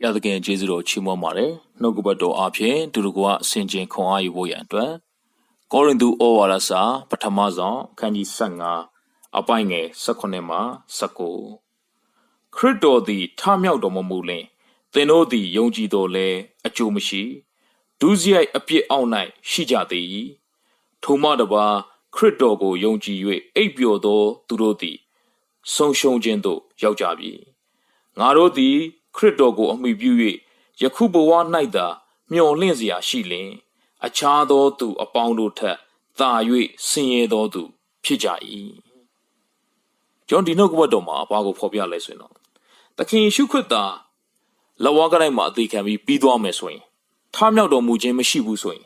ဘုရားသခင်ကျေးဇူးတော်ချီးမွမ်းပါတယ်နှုတ်ကပတ်တော်အဖြစ်သူတို့ကအစင်ကျင်ခွန်အားယူဖို့ရန်အတွက်ကောရိန္သုဩဝါဒစာပထမဆုံးအခန်းကြီး15အပိုင်းငယ်18မှ19ခရစ်တော်သည်ထမြောက်တော်မမူလင်သင်တို့သည်ယုံကြည်တော်လဲအကျိုးမရှိဒုစရိုက်အပြစ်အောက်၌ရှိကြသေး၏ထိုမှတပါခရစ်တော်ကိုယုံကြည်၍အိပ်ပျော်သောသူတို့သည်ဆုံးရှုံးခြင်းသို့ရောက်ကြပြီငါတို့သည် ခရစ်တော်ကိုအမိပြု၍ယခုဘဝ၌သာမျှော်လင့်စရာရှိလင် အခြားသောသူအပေါင်းတို့ထက်သာ၍ဆင်းရဲသောသူ ဖြစ်ကြ၏ကျွန်တော်ဒီနှုတ်ကပတ်တော်မှာဘာကိုဖော်ပြလဲဆိုရင်တော့သခင်ယေရှုခရစ်သာလဝါကတိုင်းမှာအသေးခံပြီးပြီးသွားမယ်ဆိုရင်ထားမြောက်တော်မူခြင်းမရှိဘူးဆိုရင်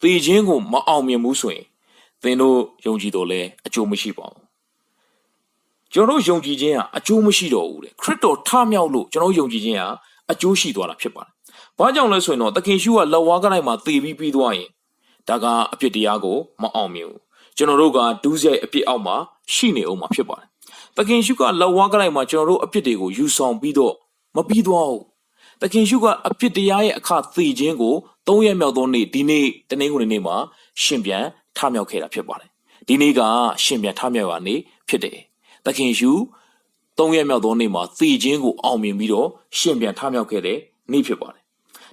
သေခြင်းကိုမအောင်မြင်ဘူးဆိုရင်သင်တို့ယုံကြည်တော်လဲအကျိုးမရှိပါဘူး ကျွန်တော်တို့ယုံကြည်ခြင်းဟာအကျိုးမရှိတော့ဘူးတဲ့ခရစ်တော်ထမြောက်လို့ကျွန်တော်တို့ယုံကြည်ခြင်းဟာအကျိုးရှိသွားတာဖြစ်ပါတယ်။ဘာကြောင့်လဲဆိုရင်တော့သခင်ရှုကလက်ဝါးကတိုင်းမှာသေပြီးပြီးသွားရင်ဒါကအပြစ်တရားကိုမအောင်မြင်ဘူး။ကျွန်တော်တို့ကဒူးရိုက်အပြစ်အောက်မှာရှိနေအောင်မှာဖြစ်ပါတယ်။သခင်ရှုကလက်ဝါးကတိုင်းမှာကျွန်တော်တို့အပြစ်တွေကိုယူဆောင်ပြီးတော့မပြီးသွားဘူး။သခင်ရှုကအပြစ်တရားရဲ့အခသေခြင်းကို၃ရက်မြောက်သောနေ့ဒီနေ့တနင်္ဂနွေနေ့မှာရှင်ပြန်ထမြောက်ခဲ့တာဖြစ်ပါတယ်။ဒီနေ့ကရှင်ပြန်ထမြောက်ရနေ့ဖြစ်တယ်။ သခင်ရှုသုံးရက်မြောက်သောနေ့မှာသေခြင်းကိုအောင်မြင်ပြီးတော့ရှင်ပြန်ထမြောက်ခဲ့တဲ့နေ့ဖြစ်ပါတယ်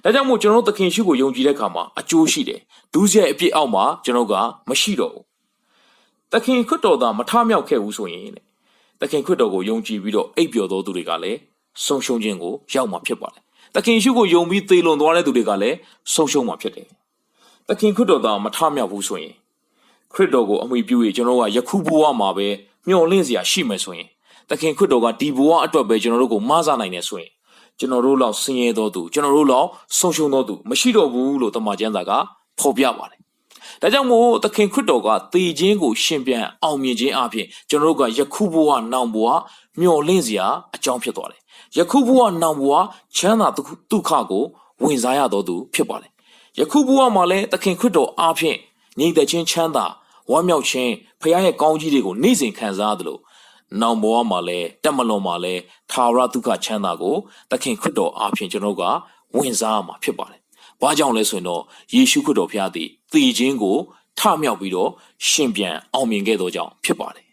။ဒါကြောင့်မို့ကျွန်တော်တို့သခင်ရှုကိုယုံကြည်တဲ့အခါမှာအကျိုးရှိတယ်။ဒုစရိုက်အပြစ်အောက်မှာကျွန်တော်ကမရှိတော့ဘူး။သခင်ခရစ်တော်သာမထမြောက်ခဲ့ဘူးဆိုရင်တဲ့သခင်ခရစ်တော်ကိုယုံကြည်ပြီးတော့အိပ်ပျော်သောသူတွေကလည်းဆုံးရှုံးခြင်းကိုရောက်မှာဖြစ်ပါတယ်။သခင်ရှုကိုယုံပြီးသေလွန်သွားတဲ့သူတွေကလည်းဆုံးရှုံးမှာဖြစ်တယ်။သခင်ခရစ်တော်သာမထမြောက်ဘူးဆိုရင်ခရစ်တော်ကိုအမိပြု၍ကျွန်တော်တို့ကယခုဘဝမှာပဲ မျှော်လင့်စရာရှိမယ်ဆိုရင်သခင်ခရစ်တော်ကဒီဘဝအတွက်ပဲကျွန်တော်တို့ကိုမဆနိုင်နေဆိုရင်ကျွန်တော်တို့လောက်ဆင်းရဲတော်သူကျွန်တော်တို့လောက်ဆုံးရှုံးတော်သူမရှိတော့ဘူးလို့တမန်ကျမ်းစာကဖော်ပြပါတယ်။ဒါကြောင့်မို့သခင်ခရစ်တော်ကသေခြင်းကိုရှင်ပြန်အောင်မြင်ခြင်းအပြင်ကျွန်တော်တို့ကယခုဘဝနောင်ဘဝမျှော်လင့်စရာအကြောင်းဖြစ်သွားတယ်။ယခုဘဝနောင်ဘဝချမ်းသာဒုက္ခကိုဝင်စားရတော်သူဖြစ်ပါတယ်။ယခုဘဝမှာလည်းသခင်ခရစ်တော်အားဖြင့်ညီတဲ့ချင်းချမ်းသာ ဝမ်းမြောက်ခြင်းဖခင်ရဲ့ကောင်းကြီးတွေကိုနေ့စဉ်ခံစားရတယ်လို့နောင်ဘဝမှာလည်းတက်မလွန်မှာလည်းသာဝရဒုက္ခချမ်းသာကိုသခင်ခရစ်တော်အားဖြင့်ကျွန်တော်ကဝင်စားရမှာဖြစ်ပါတယ်။ဘာကြောင့်လဲဆိုရင်တော့ယေရှုခရစ်တော်ဖခင်သည်သေခြင်းကိုထမြောက်ပြီးတော့ရှင်ပြန်အောင်မြင်ခဲ့သောကြောင့်ဖြစ်ပါတယ်။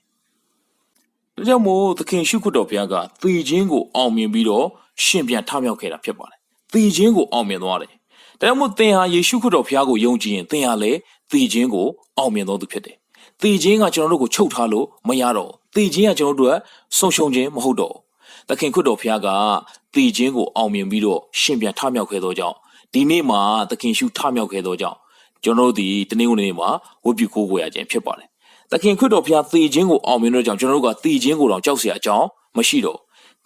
ဒါကြောင့်မို့သခင်ရှုခရစ်တော်ဖခင်ကသေခြင်းကိုအောင်မြင်ပြီးတော့ရှင်ပြန်ထမြောက်ခဲ့တာဖြစ်ပါတယ်။သေခြင်းကိုအောင်မြင်သွားတယ်။ဒါကြောင့်မို့သင်ဟာယေရှုခရစ်တော်ဖခင်ကိုယုံကြည်ရင်သင်ဟာလည်း သေခြင်းကိုအောင်မြင်တော်သူဖြစ်တယ်။သေခြင်းကကျွန်တော်တို့ကိုချုပ်ထားလို့မရတော့သေခြင်းကကျွန်တော်တို့အတွက်ဆုံးရှုံးခြင်းမဟုတ်တော့သခင်ခွတ်တော်ဖခင်ကသေခြင်းကိုအောင်မြင်ပြီးတော့ရှင်ပြန်ထမြောက်ခဲ့သောကြောင့်ဒီနေ့မှာသခင်ရှုထမြောက်ခဲ့သောကြောင့်ကျွန်တော်တို့ဒီတနင်္ဂနွေနေ့မှာဝတ်ပြုကိုးကွယ်ရခြင်းဖြစ်ပါတယ်သခင်ခွတ်တော်ဖခင်သေခြင်းကိုအောင်မြင်တော့ကြောင့်ကျွန်တော်တို့ကသေခြင်းကိုတော့ကြောက်เสียအကြောင်းမရှိတော့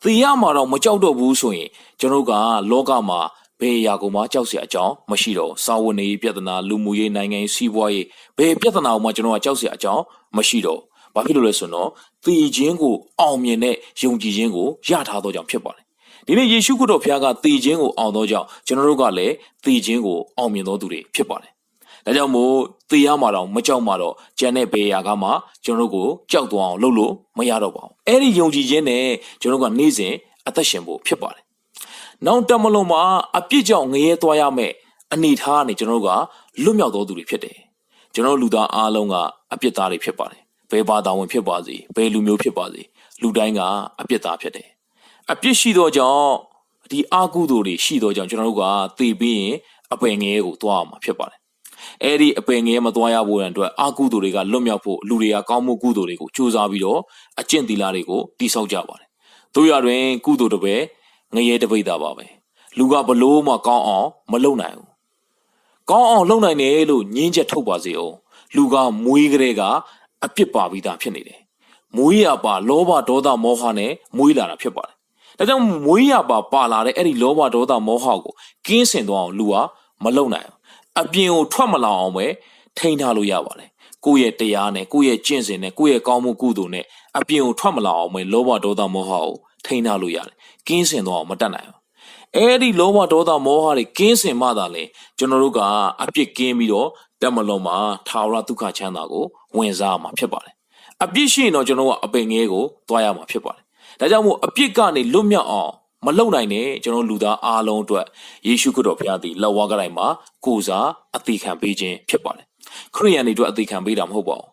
သေရမှာတော့မကြောက်တော့ဘူးဆိုရင်ကျွန်တော်တို့ကလောကမှာ ဘယ်အရာကိုမှကြောက်စရာအကြောင်းမရှိတော့စာဝန်နေပြဿနာလူမှုရေးနိုင်ငံရေးစီးပွားရေးဘယ်ပြဿနာကိုမှကျွန်တော်ကကြောက်စရာအကြောင်းမရှိတော့ဘာဖြစ်လို့လဲဆိုတော့တည်ခြင်းကိုအောင်မြင်တဲ့ယုံကြည်ခြင်းကိုရထားသောကြောင့်ဖြစ်ပါတယ်ဒီနေ့ယေရှုခရစ်တော်ဖခင်ကတည်ခြင်းကိုအောင်သောကြောင့်ကျွန်တော်တို့ကလည်းတည်ခြင်းကိုအောင်မြင်သောသူတွေဖြစ်ပါတယ်ဒါကြောင့်မို့တည်ရမှာတော့မကြောက်မှာတော့ကြံတဲ့ဘေးရာကမှကျွန်တော်တို့ကိုကြောက်သွားအောင်လုပ်လို့မရတော့ပါဘူးအဲ့ဒီယုံကြည်ခြင်းနဲ့ကျွန်တော်တို့ကနေ့စဉ်အသက်ရှင်ဖို့ဖြစ်ပါတယ် နောက်တမလုံးမှာအပြစ်ကြောင့်ငရဲသွားရမယ်အနေထားကနေကျွန်တော်တို့ကလွတ်မြောက်သောသူတွေဖြစ်တယ်။ကျွန်တော်လူသားအားလုံးကအပြစ်သားတွေဖြစ်ပါတယ်ဘယ်ဘာသာဝင်ဖြစ်ပါစေဘယ်လူမျိုးဖြစ်ပါစေလူတိုင်းကအပြစ်သားဖြစ်တယ်အပြစ်ရှိသောကြောင့်ဒီအာကုသိုလ်တွေရှိသောကြောင့်ကျွန်တော်တို့ကသေပြီးရင်အပယ်ငယ်ကိုသွားရမှာဖြစ်ပါတယ်အဲ့ဒီအပယ်ငယ်မသွားရဖို့ရန်အတွက်အာကုသိုလ်တွေကလွတ်မြောက်ဖို့လူတွေကကောင်းမှုကုသိုလ်တွေကိုစူးစမ်းပြီးတော့အကျင့်သီလတွေကိုတိဆောက်ကြပါတယ်တို့ရတွင်ကုသိုလ်တစ်ပဲ ငရဲတပိတ်တာပါပဲလူကဘလို့မှကောင်းအောင်မလုပ်နိုင်ဘူးကောင်းအောင်လုပ်နိုင်တယ်လို့ညင်းချက်ထုတ်ပါစေအောင်လူကမွေးကလေးကအပြစ်ပါပြီးသားဖြစ်နေတယ်။မွေးရပါလောဘဒေါသမောဟနဲ့မွေးလာတာဖြစ်ပါတယ်။ဒါကြောင့်မွေးရပါပါလာတဲ့အဲ့ဒီလောဘဒေါသမောဟကိုကင်းစင်သွားအောင်လူဟာမလုံနိုင်ဘူး။အပြင်ကိုထွက်မလာအောင်ပဲထိန်းထားလို့ရပါတယ်။ကိုယ့်ရဲ့တရားနဲ့ကိုယ့်ရဲ့ကျင့်စဉ်နဲ့ကိုယ့်ရဲ့ကောင်းမှုကုသိုလ်နဲ့အပြင်ကိုထွက်မလာအောင်ပဲလောဘဒေါသမောဟကို ထိန်းထားလို့ရတယ်။ကင်းစင်သွားအောင်မတတ်နိုင်ဘူး။အဲ့ဒီလောဘဒေါသမောဟတွေကင်းစင်မှသာလေကျွန်တော်တို့ကအပြစ်ကင်းပြီးတော့တက်မလုံးမှာထာဝရဒုက္ခချမ်းသာကိုဝင်စားမှာဖြစ်ပါတယ်အပြစ်ရှိရင်တော့ကျွန်တော်ကအပင်ငယ်ကိုသွားရမှာဖြစ်ပါတယ်ဒါကြောင့်မို့အပြစ်ကနေလွတ်မြောက်အောင်မလုံနိုင်တဲ့ကျွန်တော်လူသားအားလုံးအတွက်ယေရှုခရစ်တော်ဘုရားသည်လက်ဝါးကတိုင်းမှာကိုယ်စားအသေးခံပေးခြင်းဖြစ်ပါတယ်ခရိယန်တွေအတွက်အသေးခံပေးတာမဟုတ်ပါဘူး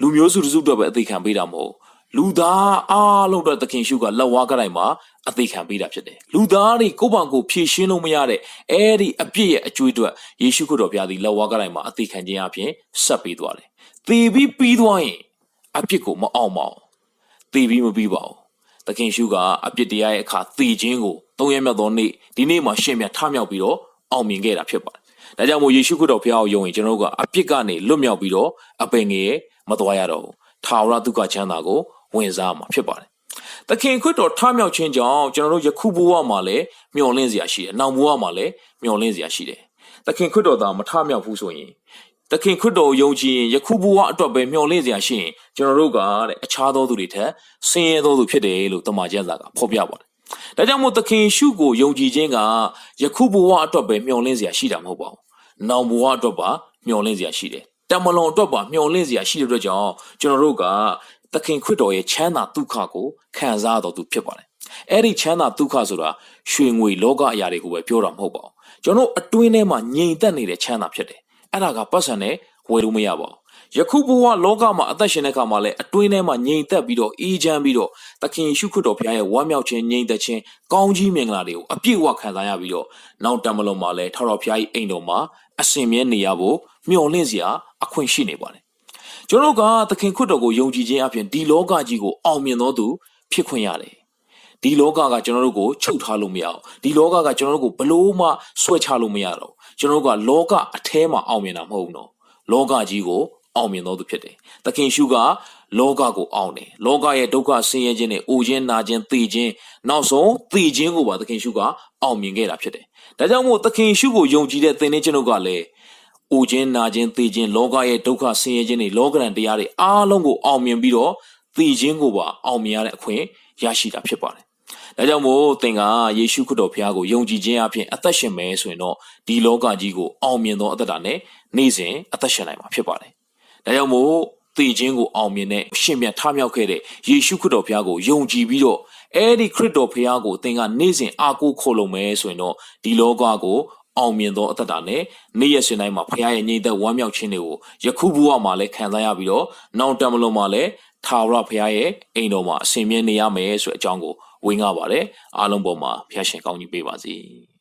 လူမျိုးစုတစ်စုအတွက်ပဲအသေးခံပေးတာမဟုတ် လူသားအားလုံးအတွက်သခင်ရှုကလက်ဝါးကတိုင်းမှာအသေးခံပေးတာဖြစ်တယ်လူသားတွေကိုယ့်ဘာကိုဖြည့်ရှင်းလို့မရတဲ့အဲ့ဒီအပြစ်ရဲ့အကျွေးအတွက်ယေရှုခရစ်တော်ဘုရားသည်လက်ဝါးကတိုင်းမှာအသေးခံခြင်းအပြင်ဆက်ပေးသွားတယ်သေပြီးပြီးသွားရင်အပြစ်ကိုမအောင်ပါဘူးသေပြီးမပြီးပါဘူးသခင်ရှုကအပြစ်တရားရဲ့အခါသေခြင်းကိုသုံးရမြတ်သောနေ့ဒီနေ့မှာရှင်းမြတ်ထမြောက်ပြီးတော့အောင်မြင်ခဲ့တာဖြစ်ပါတယ်။ဒါကြောင့်မို့ယေရှုခရစ်တော်ဘုရားကိုယုံရင်ကျွန်တော်တို့ကအပြစ်ကနေလွတ်မြောက်ပြီးတော့အပင်ငယ်မသွားရတော့ဘူး။ထာဝရဒုက္ခချမ်းသာကို ဝင်စားမှာဖြစ်ပါတယ်။သခင်ခရစ်တော်ထမြောက်ခြင်းကြောင့်ကျွန်တော်တို့ယခုဘဝမှာလည်းမျှော်လင့်စရာရှိတယ်။နောက်ဘဝမှာလည်းမျှော်လင့်စရာရှိတယ်။သခင်ခရစ်တော်သာမထမြောက်ဘူးဆိုရင်သခင်ခရစ်တော်ကိုယုံကြည်ရင်ယခုဘဝအတွက်ပဲမျှော်လင့်စရာရှိရင်ကျွန်တော်တို့ကတဲ့အခြားသောသူတွေထက်ဆင်းရဲသောသူဖြစ်တယ်လို့တမန်ကျမ်းစာကဖော်ပြပါတယ်။ဒါကြောင့်မို့သခင်ရှုကိုယုံကြည်ခြင်းကယခုဘဝအတွက်ပဲမျှော်လင့်စရာရှိတာမဟုတ်ပါဘူး။နောင်ဘဝအတွက်ပါမျှော်လင့်စရာရှိတယ်။တမလွန်အတွက်ပါမျှော်လင့်စရာရှိတဲ့အတွက်ကြောင့်ကျွန်တော်တို့က သခင်ခရစ်တော်ရဲ့ချမ်းသာဒုက္ခကိုခံစားတော်သူဖြစ်ပါတယ်။အဲ့ဒီချမ်းသာဒုက္ခဆိုတာရွှေငွေလောကအရာတွေကိုပဲပြောတာမဟုတ်ပါဘူး။ကျွန်တော်တို့အတွင်းထဲမှာငြိမ်သက်နေတဲ့ချမ်းသာဖြစ်တယ်။အဲ့ဒါကပတ်စံနဲ့ဝယ်လို့မရပါဘူး။ယခုဘဝလောကမှာအသက်ရှင်တဲ့အခါမှာလည်းအတွင်းထဲမှာငြိမ်သက်ပြီးတော့အေးချမ်းပြီးတော့သခင်ယေရှုခရစ်တော်ဘုရားရဲ့ဝမ်းမြောက်ခြင်းငြိမ်သက်ခြင်းကောင်းကြီးမင်္ဂလာတွေကိုအပြည့်အဝခံစားရပြီးတော့နောက်တမလုံးမှာလည်းထာဝရဘုရားရဲ့အိမ်တော်မှာအစဉ်မြဲနေရဖို့မျှော်လင့်စရာအခွင့်ရှိနေပါတယ်။ ကျွန်တော်တို့ကသခင်ခရစ်တော်ကိုယုံကြည်ခြင်းအပြင်ဒီလောကကြီးကိုအောင်မြင်တော်သူဖြစ်ခွင့်ရတယ်။ဒီလောကကကျွန်တော်တို့ကိုချုပ်ထားလို့မရအောင်ဒီလောကကကျွန်တော်တို့ကိုဘလို့မှဆွဲချလို့မရတော့ဘူးကျွန်တော်တို့ကလောကအแทမှာအောင်မြင်တာမဟုတ်ဘူးနော်လောကကြီးကိုအောင်မြင်တော်သူဖြစ်တယ်သခင်ရှုကလောကကိုအောင်တယ်လောကရဲ့ဒုက္ခဆင်းရဲခြင်းနဲ့အိုခြင်းနာခြင်းသေခြင်းနောက်ဆုံးသေခြင်းကိုပါသခင်ရှုကအောင်မြင်ခဲ့တာဖြစ်တယ်ဒါကြောင့်မို့သခင်ရှုကိုယုံကြည်တဲ့သင်တဲ့ကျွန်ုပ်ကလည်း အိုခြင်းနာခြင်းသေခြင်းလောကရဲ့ဒုက္ခဆင်းရဲခြင်းတွေလောကရန်တရားတွေအားလုံးကိုအောင်မြင်ပြီးတော့သေခြင်းကိုပါအောင်မြင်ရတဲ့အခွင့်ရရှိတာဖြစ်ပါတယ်။ဒါကြောင့်မို့သင်ကယေရှုခရစ်တော်ဘုရားကိုယုံကြည်ခြင်းအပြင်အသက်ရှင်မယ်ဆိုရင်တော့ဒီလောကကြီးကိုအောင်မြင်သောအသက်တာနဲ့နေ့စဉ်အသက်ရှင်နိုင်မှာဖြစ်ပါတယ်။ဒါကြောင့်မို့သေခြင်းကိုအောင်မြင်တဲ့ရှင်မြတ်ထမြောက်ခဲ့တဲ့ယေရှုခရစ်တော်ဘုရားကိုယုံကြည်ပြီးတော့အဲ့ဒီခရစ်တော်ဘုရားကိုသင်ကနေ့စဉ်အားကိုးခိုလုံမယ်ဆိုရင်တော့ဒီလောကကို အောင်မြင်သောအသက်တာနဲ့နေ့ရက်စဉ်တိုင်းမှာဘုရားရဲ့ညီသက်ဝမ်းမြောက်ခြင်းတွေကိုယခုဘဝမှာလည်းခံစားရပြီးတော့နောက်တမလုံးမှာလည်းထာဝရဘုရားရဲ့အိမ်တော်မှာအစဉ်မြဲနေရမယ်ဆိုတဲ့အကြောင်းကိုဝေငှပါတယ်အားလုံးပေါ်မှာဘုရားရှင်ကောင်းကြီးပေးပါစေ။